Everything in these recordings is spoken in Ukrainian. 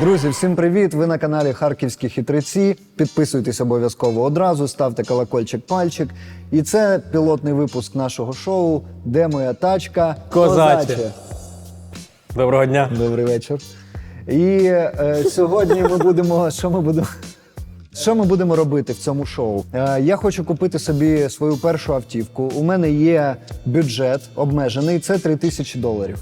Друзі, всім привіт! Ви на каналі Харківські хитреці. Підписуйтесь обов'язково одразу, ставте колокольчик пальчик. І це пілотний випуск нашого шоу Де моя тачка? Козаче. Доброго дня. Добрий вечір. І е, сьогодні ми будемо. Що ми будемо? Що ми будемо робити в цьому шоу? Е, я хочу купити собі свою першу автівку. У мене є бюджет обмежений, це 3 тисячі доларів.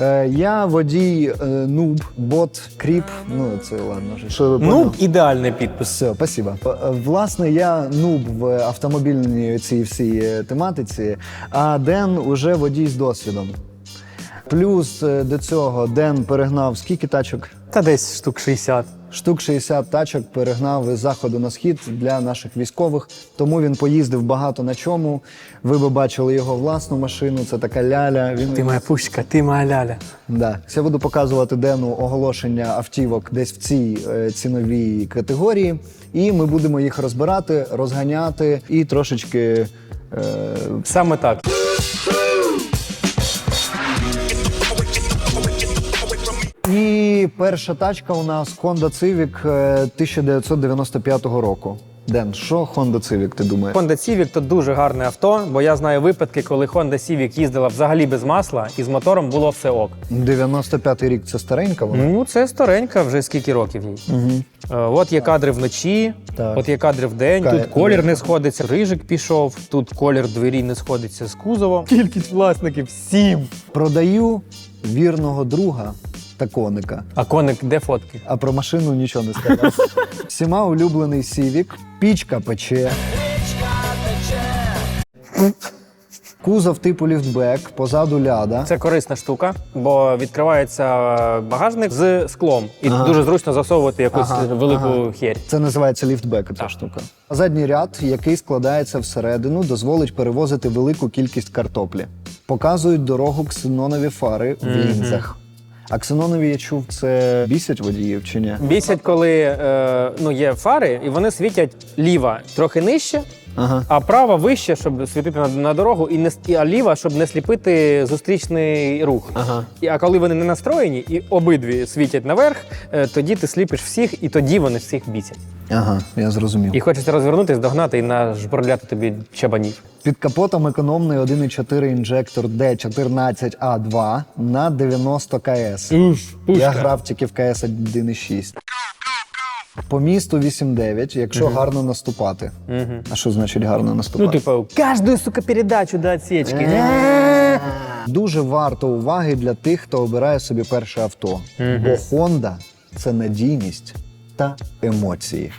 Е, я водій е, нуб, бот, кріп. Ну це ладно. Нуб Що ви Ну, ідеальний підпис. Все, спасибо. Е, Власне, я нуб в автомобільній цій всій е, тематиці, а Ден уже водій з досвідом. Плюс е, до цього Ден перегнав скільки тачок? Та десь штук 60. Штук 60 тачок перегнав із заходу на схід для наших військових. Тому він поїздив багато на чому. Ви би бачили його власну машину. Це така ляля. Він Ти моя пушка, ти моя ляля. Да. Я буду показувати Дену оголошення автівок десь в цій е, ціновій категорії, і ми будемо їх розбирати, розганяти і трошечки. Е, Саме так. І перша тачка у нас Honda Civic е, 1995 року. Ден, що Honda Civic, ти думаєш? Honda Civic то дуже гарне авто, бо я знаю випадки, коли Honda Civic їздила взагалі без масла, і з мотором було все ок. 95-й рік це старенька вона? Ну, це старенька, вже скільки років їй. Угу. Е, От є кадри вночі, Так. от є кадри вдень. Кай- Тут колір не сходиться, рижик пішов, тут колір двері не сходиться з кузовом. Кількість власників сім. Продаю вірного друга та коника. А коник, де фотки? А про машину нічого не сказав. Всіма улюблений Сівік, пічка пече. Кузов типу ліфтбек, позаду ляда. Це корисна штука, бо відкривається е, багажник з склом, і Ага. дуже зручно засовувати якусь Ага, велику ага. херь. Це називається ліфтбек, ця Так. штука. Задній ряд, який складається всередину, дозволить перевозити велику кількість картоплі. Показують дорогу ксенонові фари в лінзах. А ксенонові, я чув, це бісять водіїв чи ні? Бісять, коли е, ну, є фари, і вони світять ліва трохи нижче, Ага. а права вище, щоб світити на, на дорогу, і не с- і, а ліва, щоб не сліпити зустрічний рух. Ага. І, а коли вони не настроєні і обидві світять наверх, е, тоді ти сліпиш всіх, і тоді вони всіх бісять. Ага, я зрозумів. І хочеться розвернутися, догнати і нажбурляти тобі чабанів. Під капотом економний 1,4 інжектор D14A2 на 90 КС. Я грав тільки в КС 1.6. По місту 8-9, якщо гарно наступати. А що значить гарно наступати? Ну, типа, кожну, сука, передачу до отсечки. Дуже варто уваги для тих, хто обирає собі перше авто. Бо Honda – це надійність та емоції.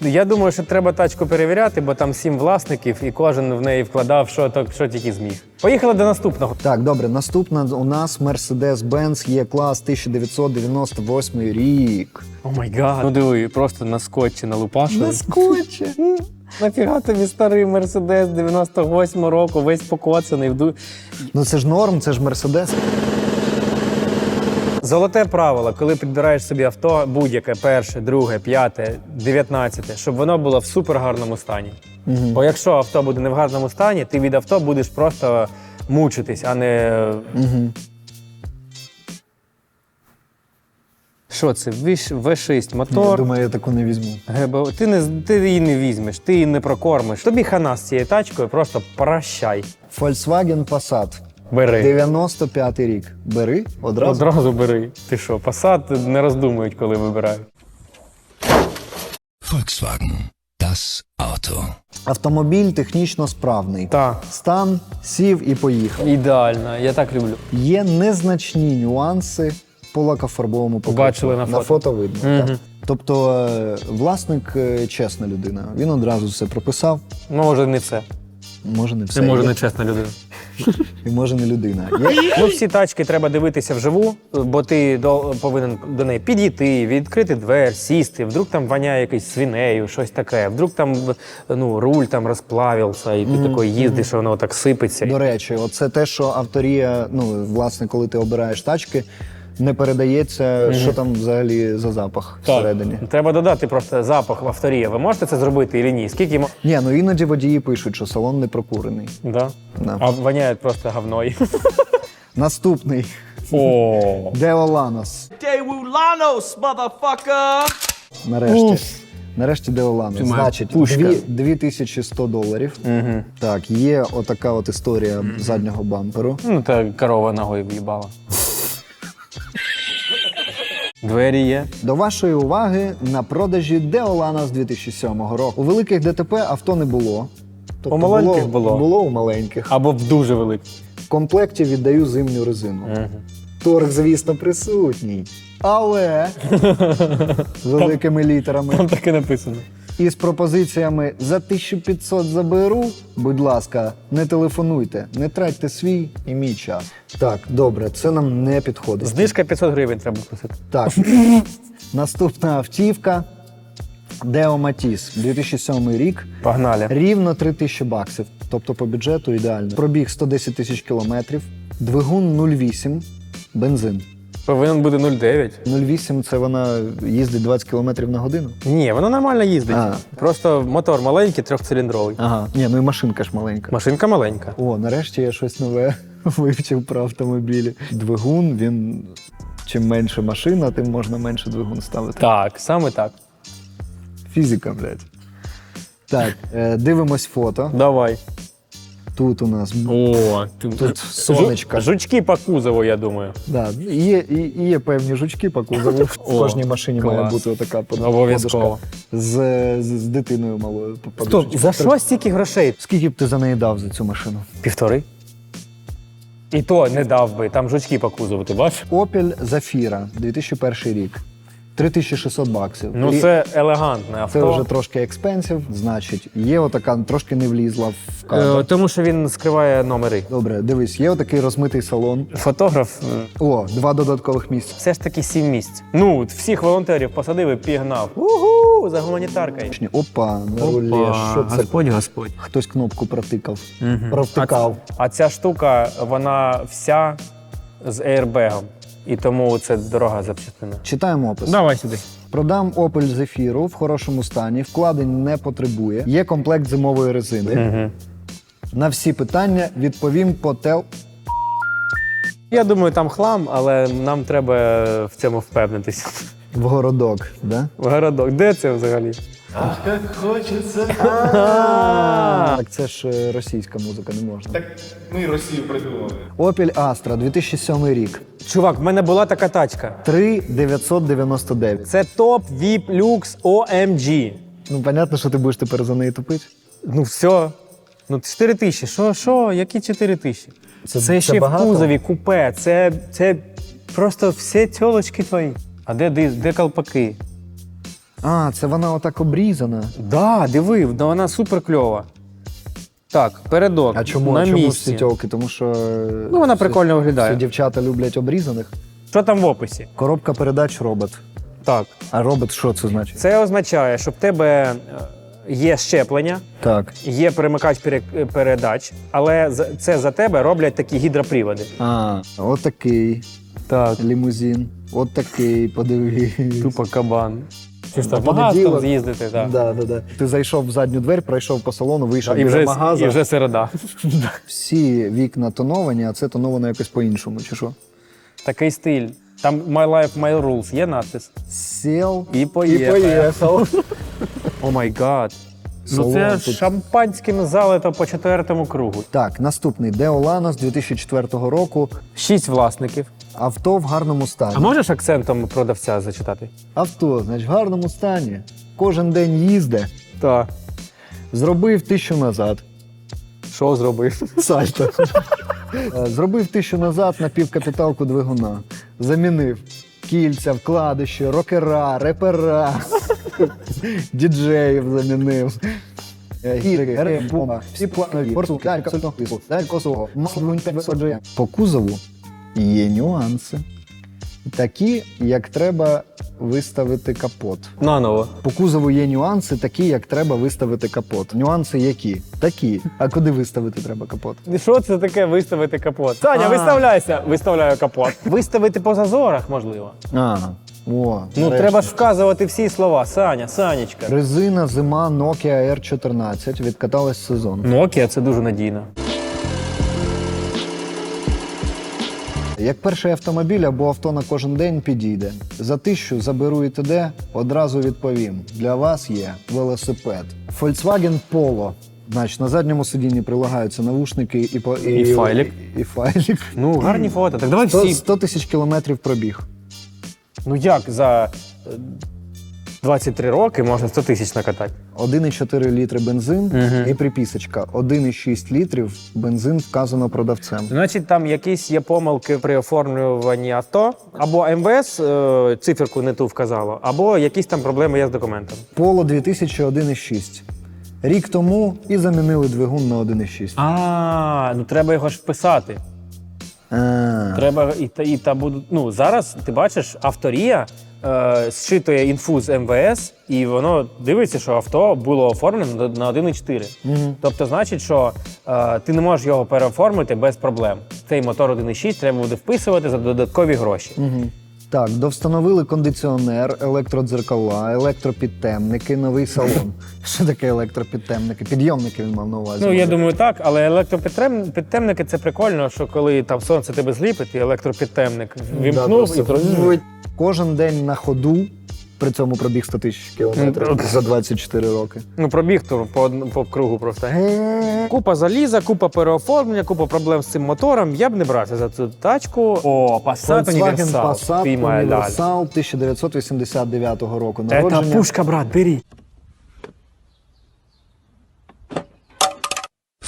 Я думаю, що треба тачку перевіряти, бо там сім власників, і кожен в неї вкладав, що, то, що тільки зміг. Поїхали до наступного. Так, добре, наступна у нас Mercedes-Benz E-клас 1998 рік. О май гад. Ну диви, просто на скотчі налупашили. скотче. Нафіга тобі старий Мерседес 98 року, весь покоцаний. вду- Ну це ж норм, це ж Мерседес. Золоте правило, коли підбираєш собі авто, будь-яке перше, друге, п'яте, дев'ятнадцяте, щоб воно було в супергарному стані. Бо якщо авто буде не в гарному стані, ти від авто будеш просто мучитись, а не. Що це? Віш- V6 Я думаю, я таку не візьму. Гебо, ти не ти її не візьмеш, ти її не прокормиш. Тобі хана з цією тачкою, просто прощай. Volkswagen Passat. Бери. 95 рік. Бери одразу. Одразу бери. Ти що, Passat не роздумують, коли вибирають. Volkswagen. Das Auto. Автомобіль технічно справний. Так, Стан сів і поїхав. ідеально, я так люблю. Є незначні нюанси по лакофарбовому покриттю. Бачили на фото. видно. Мгм. Так. Тобто е, власник е, чесна людина. Він одразу все прописав. Ну, може, не все. Може, не все. Це може не чесна людина. І може не людина. Є Ну, всі тачки треба дивитися вживу, бо ти до, повинен до неї підійти, відкрити двері, сісти. Вдруг там воняє якийсь свинею, щось таке. Вдруг там ну, руль там розплавився, і ти такий їздиш, воно так сипеться. До речі, оце те, що авторія, ну власне, коли ти обираєш тачки, не передається, що там взагалі за запах всередині. Треба додати просто запах в авторія. Ви можете це зробити чи ні? Скільки мо- Ні, ну іноді водії пишуть, що салон не прокурений. да? Да. А воняє просто говною. Наступний О, Део Ланос. They will motherfucker! Нарешті. Нарешті Деолано. Значить, пушка. дві- 2100 доларів. Угу. Так, є отака от історія заднього бамперу. Ну, та корова ногою в'їбала. Двері є. До вашої уваги на продажі Деолана з 2007 року. У великих ДТП авто не було. Тобто У маленьких було. Було у маленьких. Або в дуже великих. В комплекті віддаю зимню резину. Угу. Торг, звісно, присутній. Але з великими літерами. Там так і написано. І з пропозиціями за 1500 заберу. Будь ласка, не телефонуйте, не тратьте свій і мій час. Так, добре, це нам не підходить. Знижка 500 гривень треба просити. Так. Наступна автівка. Део Матіс, 2007 рік. Погнали. Рівно 3 тисячі баксів. Тобто по бюджету ідеально. Пробіг 110 тисяч кілометрів. Двигун 0,8, бензин. Повинен бути 0,9. 0,8 це вона їздить 20 кілометрів на годину. Ні, воно нормально їздить. А. Просто мотор маленький, трьохциліндровий. Ага. Ні, ну і машинка ж маленька. Машинка маленька. О, нарешті я щось нове вивчив про автомобілі. Двигун, він. Чим менше машина, тим можна менше двигун ставити. Так, саме так. Фізика, блядь. Так, е, дивимось фото. Давай. Тут у нас О, ти... Тут сонечко. Жу- Жучки по кузову, я думаю. да, є, і, і є певні жучки по кузову. В О, кожній машині має клас. бути отака под- Обов'язково. подушка з, з, з дитиною малою. Стоп, подушечка. за що стільки грошей? Скільки б ти за неї дав за цю машину? Півтори. І то не дав би, там жучки по кузову, ти бачиш? Opel Zafira, 2001 рік. 3600 баксів. Ну І це елегантне авто. це вже трошки експенсив, значить, є отака, трошки не влізла в кадр. Е, тому що він скриває номери. Добре, дивись, є отакий розмитий салон. Фотограф О, два додаткових місця. все ж таки сім місць. Ну, всіх волонтерів посадив і пігнав. Угу, за гуманітаркою. Опа, на рулі. Що це? Господь, Господь. Хтось кнопку протикав. Мгм. Провтикав. А ця штука, вона вся з аербегом. І тому це дорога запчастина. Читаємо опис. Давай сюди. Продам Opel Zafira в хорошому стані, вкладень не потребує. Є комплект зимової резини. Угу. На всі питання відповім по тел. Я думаю, там хлам, але нам треба в цьому впевнитися. В городок, да? В городок. Де це взагалі? Так це ж е, російська музика, не можна. Так ми Росію придумали. Opel Astra, 2007 рік. Чувак, в мене була така тачка. 3999. Це топ VIP Lux OMG. Ну, понятно, що ти будеш тепер за неї тупити. Ну все. Ну, 4 тисячі. Що, що? Які 4 тисячі? Це- Це, це ще багато? в кузові купе. Це, це просто всі тілочки твої. А де, де, де колпаки? А, це вона отак обрізана. Да, диви, да вона супер кльова. Так, передок. А чому, на чому місці. ці? Тому що. е, Ну, вона всі- прикольно Всі виглядає. дівчата люблять обрізаних. Що там в описі? Коробка передач робот. Так. А робот що це значить? Це означає, що в тебе е, є щеплення, Так. є перемикач пере- передач, але за- це за тебе роблять такі гідроприводи. А, отакий Так. лімузин. Отакий, подивись. Тупо кабан. Чи На що, в магаз там з'їздити, так. Да, да, да. Ти зайшов в задню двері, пройшов по салону, вийшов І вже, магаза. і вже середа. Всі вікна тоновані, а це тоновано якось по-іншому, чи що? Такий стиль. Там My Life, My Rules є надпис. Сел І поїхав. поїхав. О май гад. Ну це тут. шампанським залито по четвертому кругу. Так, наступний Деолано з 2004 року. Шість власників. Авто в гарному стані. А можеш акцентом продавця зачитати? Авто, значить, в гарному стані. Кожен день їзде. Так. Зробив тисячу назад. Що зробив? Сальто. Е, Зробив тисячу назад на півкапіталку двигуна. Замінив кільця, вкладиші, рокера, репера, діджеїв замінив. Е. По кузову є нюанси. Такі, як треба виставити капот. Наново. По кузову є нюанси, такі, як треба виставити капот. Нюанси які? Такі. А куди виставити треба капот? Що це таке виставити капот? Саня, А. виставляйся. Виставляю капот. Виставити по зазорах, можливо. А, о, Ну, нарешті. треба ж вказувати всі слова. Саня, Санечка. Резина зима Nokia R14 відкаталась сезон. Nokia це дуже надійно. Як перший автомобіль або авто на кожен день підійде. За тисячу заберу і ТД, одразу відповім. Для вас є велосипед. Volkswagen Polo. Значить, на задньому сидінні прилагаються навушники і, по- І. І, і файлік. Ну, гарні фото. Так давай 100, всі. 100 тисяч кілометрів пробіг. Ну як за е, 23 роки можна 100 тисяч накатати? 1,4 літри бензин Мгм. і припісочка. 1,6 літрів бензин вказано продавцем. Значить, там якісь є помилки при оформлюванні авто, або МВС е, циферку не ту вказало, або якісь там проблеми є з документом. Поло 2000 1,6. Рік тому і замінили двигун на 1,6. А, ну треба його ж вписати. А, Треба і та і та будуть. Ну зараз ти бачиш, авторія е, зчитує інфуз МВС, і воно дивиться, що авто було оформлено на 1,4. Тобто, значить, що е, ти не можеш його переоформити без проблем. Цей мотор 1,6 треба буде вписувати за додаткові гроші. Мгм. Так, довстановили кондиціонер, електродзеркала, електропідтемники, новий салон. Що таке електропідтемники? Підйомники він мав на увазі. Ну я думаю, так, але електропідтемники це прикольно, що коли там сонце тебе зліпить, і електропідтемник вімкнув і Кожен день на ходу, при цьому пробіг 100 тисяч кілометрів Ну, за 24 роки. Ну, пробіг тур по, по кругу просто. Купа заліза, купа переоформлення, купа проблем з цим мотором. Я б не брався за цю тачку. О, Passat Volkswagen Universal. Passat моя. Universal 1989 року Це народження. пушка, брат, бери.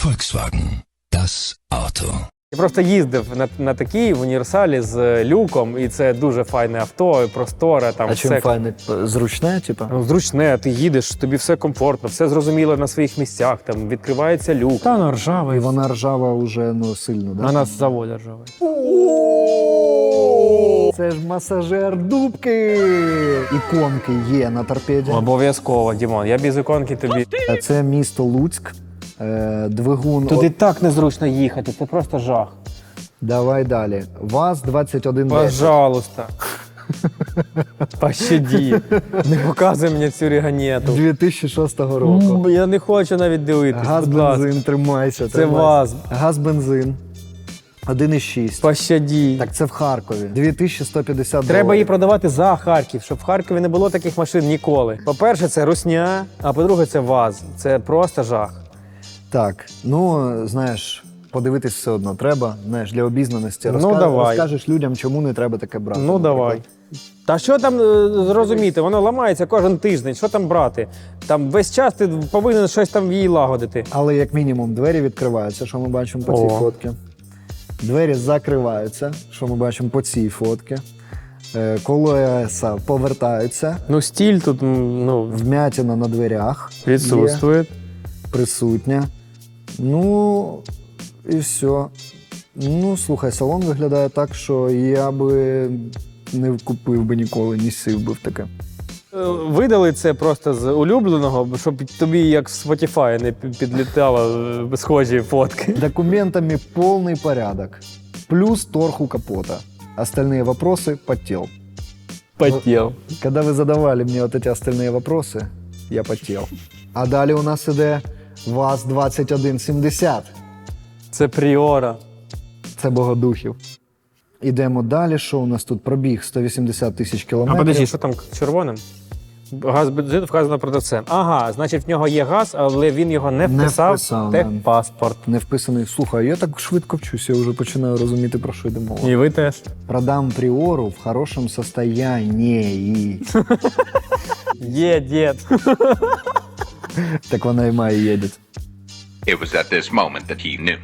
Volkswagen. Das Auto. Я просто їздив на, на такій в універсалі з люком, і це дуже файне авто, і просторе, там А все чим файне? Зручне, типа? Ну, зручне, ти їдеш, тобі все комфортно, все зрозуміло на своїх місцях, там відкривається люк. Та ну І ржавий. вона ржава вже ну, сильно, да? На нас з заводу ржавий. Це ж масажер дубки. Іконки є на торпеді. Обов'язково, Дімон. Я без іконки тобі. А Це місто Луцьк. Е, Двигун. Туди О, так незручно їхати, це просто жах. Давай далі. ВАЗ 21 Пожалуйста. Пощаді. Не показуй мені цю реганету. 2006 року. М, Я не хочу навіть дивитись. Газ бензин, тримайся. Це тримайся. ВАЗ. Газ бензин. 1,6. Пощаді. Так це в Харкові. 2150 Треба її доларів. продавати за Харків, щоб в Харкові не було таких машин ніколи. По-перше, це русня, а по-друге, це ВАЗ. Це просто жах. Так, ну знаєш, подивитись все одно треба. Знаєш, для обізнаності. Ну, Розка- давай. Розкажеш людям, чому не треба таке брати. Ну наприклад. давай. Та що там е, зрозуміти? Воно ламається кожен тиждень. Що там брати? Там весь час ти повинен щось там її лагодити. Але як мінімум двері відкриваються, що ми бачимо по О. цій фотці. Двері закриваються, що ми бачимо по цій фотці. Е, Колеса повертаються. Ну, стіль тут ну, Вмятина на дверях відсутствує. є, присутня. Ну і все. Ну, слухай, салон виглядає так, що я би не купив би ніколи, не сів би в таке. Е, Видали це просто з улюбленого, щоб тобі як в Spotify не пі- підлітало е, схожі фотки. Документами полный порядок. Плюс торг у капота. Остальные вопросы потел. Потів. Когда вы задавали мне вот эти остальные вопросы, я потел. А далі у нас іде ВАЗ-2170. Це Пріора. Це богодухів. Ідемо далі. Що у нас тут? Пробіг 180 тисяч А кілометрів. подожди, що там червоним? Газ бензин вказано продавцем. Ага, значить, в нього є газ, але він його не Не вписав вписав, да. техпаспорт. Не вписаний. Слухай, я так швидко вчуся, я вже починаю розуміти, про що йде мова. І ви теж. Продам приору в хорошем состоянии. Є, дід. Так вона і має їде. It was at this moment that he knew.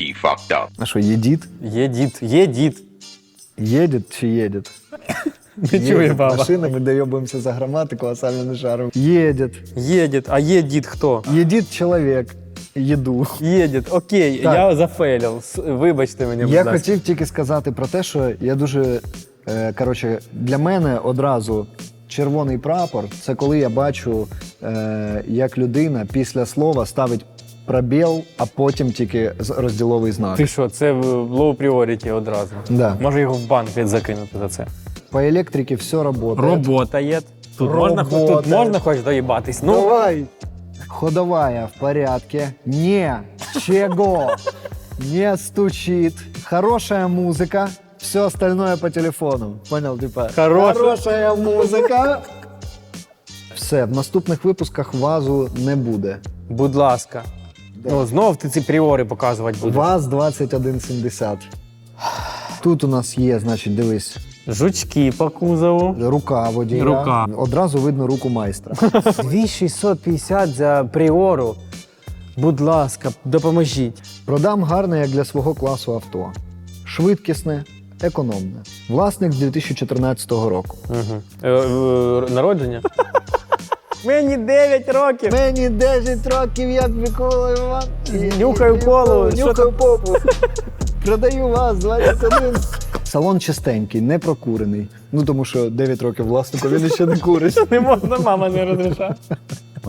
He fucked up. А що, є дід? Є дід, є дід. Чи їде? Не чує баба. Машина, ми доєбуємося за граматику, а самі не шаримо. Їде. Є дід, а є дід хто? Їдіть чоловік. Їду. Є дід, окей, Так. я зафейлив. С- Вибачте мені, будь Я ласка. хотів тільки сказати про те, що я дуже. Е, коротше, для мене одразу червоний прапор це коли я бачу, е, як людина після слова ставить пробіл, а потім тільки розділовий знак. Ти що, це в low priority одразу. Да. Може його в банк закинути за це. По електриці все працює. Робота є. Тут можна, хо- тут Робота. можна хоч доїбатись. Ну, Давай. Ходовая в порядке. Ничего не стучит. Хорошая музыка. Все остальное по телефону. Понял, типа. Хороша. Хорошая музика. Все, в наступних випусках вазу не буде. Будь ласка. Ну, знов ти ці пріори показувати будеш. ВАЗ 2170. Тут у нас є, значить, дивись, Жучки по кузову. рука водія. Рука. Одразу видно руку майстра. 2650 за пріору. Будь ласка, допоможіть. Продам гарне як для свого класу авто. Швидкісне, економне. Власник з 2014 року. Угу. Е, е, народження? Мені 9 років. Мені 10 років, як Микола Іван. Нюхаю колу, Нюхаю попу. Продаю вас 21. Салон чистенький, не прокурений. Ну тому що 9 років власнику він ще не курить. Не можна, мама не розрішає.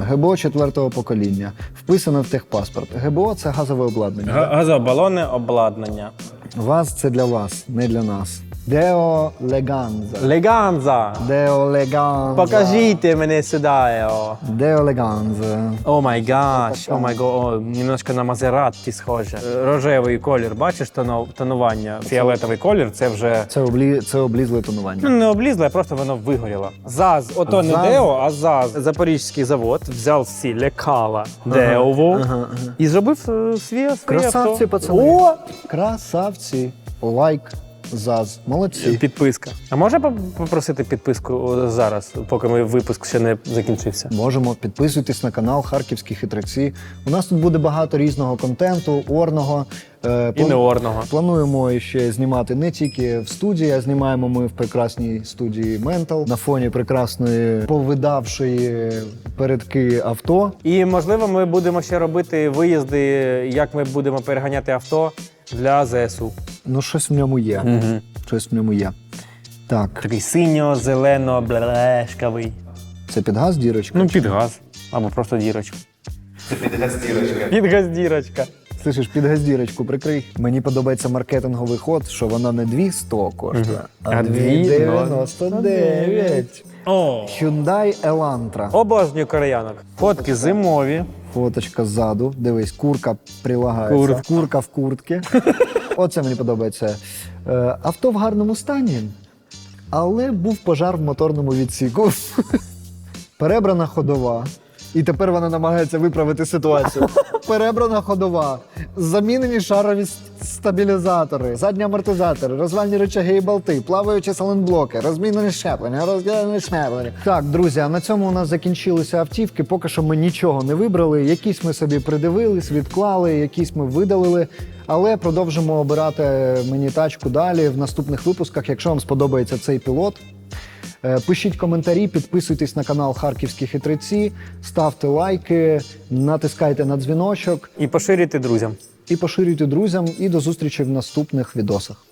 ГБО четвертого покоління. Вписано в техпаспорт. ГБО це газове обладнання. Газобалони обладнання. ВАЗ це для вас, не для нас. Део Леганза. Леганза. Део Леганза. Покажіть мене сюди. О. Део Леганза. О май гаш, о май го, немножко на Мазератті схоже. Рожевий колір, бачиш тонування? Фіолетовий колір це вже Це, облі... це облізле тонування. ну, не облізло, а просто воно вигоріло. ЗАЗ, ото не ЗАЗ. Део, а ЗАЗ. Запорізький завод взяв всі лекала Деову і зробив е, свій своє Красавці, авто. пацани. О! Красавці. Лайк. ЗАЗ. Молодці. Підписка. А поп- попросити підписку зараз, поки ми випуск ще не закінчився? Можемо підписуйтесь на канал Харківські хитреці. У нас тут буде багато різного контенту, орного. Е, І неорного. Плануємо ще знімати не тільки в студії, а знімаємо ми в прекрасній студії Ментал на фоні прекрасної повидавшої передки авто. І можливо, ми будемо ще робити виїзди, як ми будемо переганяти авто для ЗСУ. Ну, щось в ньому є. Угу. Щось в ньому є. Так, Такий синьо-зелено блешкавий. це під газ дірочка. Ну, під газ. Або просто дірочка. Це підгаздірочка. Під газ дірочка. Слышиш, під газдірочку прикрий. Мені подобається маркетинговий ход, що вона не 200 коштує, а, А 299. О! Hyundai Elantra. Обожнюю кореянок. Фотки зимові. Фоточка ззаду. Дивись, курка прилагається. Кур- Курка в куртці. Оце мені подобається. Е, авто в гарному стані, але був пожар в моторному відсіку. Перебрана ходова. І тепер вона намагається виправити ситуацію. Перебрана ходова, замінені шарові стабілізатори, задні амортизатори, розвальні рычаги і болти, плаваючі саленблоки, розмінені щеплення, розділені щеплення. Так, друзі, а на цьому у нас закінчилися автівки. Поки що ми нічого не вибрали. Якісь ми собі придивились, відклали, якісь ми видалили. Але продовжимо обирати мені тачку далі в наступних випусках. Якщо вам сподобається цей пілот, Е, Пишіть коментарі, підписуйтесь на канал Харківські хитреці, ставте лайки, натискайте на дзвіночок І поширюйте друзям. і поширюйте друзям. І до зустрічі в наступних відосах.